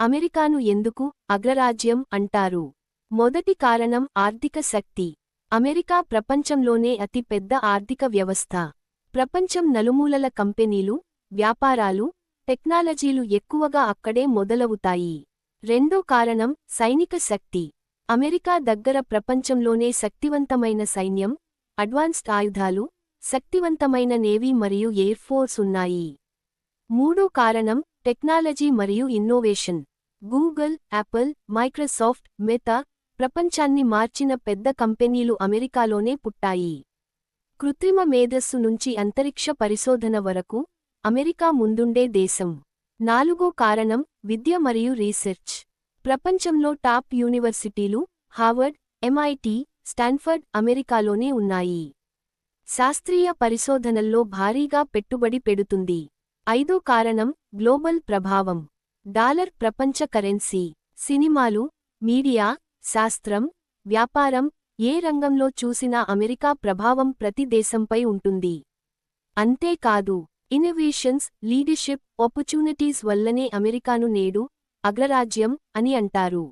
అమెరికాను ఎందుకు అగ్రరాజ్యం అంటారు? మొదటి కారణం ఆర్థిక శక్తి. అమెరికా ప్రపంచంలోనే అతిపెద్ద ఆర్థిక వ్యవస్థ. ప్రపంచం నలుమూలల కంపెనీలు వ్యాపారాలు టెక్నాలజీలు ఎక్కువగా అక్కడే మొదలవుతాయి. రెండో కారణం సైనిక శక్తి. అమెరికా దగ్గర ప్రపంచంలోనే శక్తివంతమైన సైన్యం అడ్వాన్స్డ్ ఆయుధాలు శక్తివంతమైన నేవీ మరియు ఎయిర్ ఫోర్స్ ఉన్నాయి. మూడో కారణం టెక్నాలజీ మరియు innovation. Google Apple Microsoft Meta ప్రపంచాన్ని మార్చిన పెద్ద కంపెనీలు అమెరికాలోనే పుట్టాయి. కృత్రిమ మేధస్సు నుంచి అంతరిక్ష పరిశోధన వరకు అమెరికా ముందుండే దేశం. నాలుగో కారణం విద్య మరియు రీసెర్చ్. ప్రపంచంలో టాప్ యూనివర్సిటీలు హార్వర్డ్ ఎంఐటి స్టాన్ఫర్డ్ అమెరికాలోనే ఉన్నాయి. శాస్త్రీయ పరిశోధనల్లో భారీగా పెట్టుబడి పెడుతుంది. ఐదో కారణం గ్లోబల్ ప్రభావం. డాలర్ ప్రపంచ కరెన్సీ సినిమాలు మీడియా శాస్త్రం వ్యాపారం ఏ రంగంలో చూసినా అమెరికా ప్రభావం ప్రతి దేశంపై ఉంటుంది. అంతేకాదు ఇన్నోవేషన్స్ లీడర్షిప్ ఆపర్చునిటీస్ వల్లనే అమెరికాను నేడు అగ్రరాజ్యం అని అంటారు.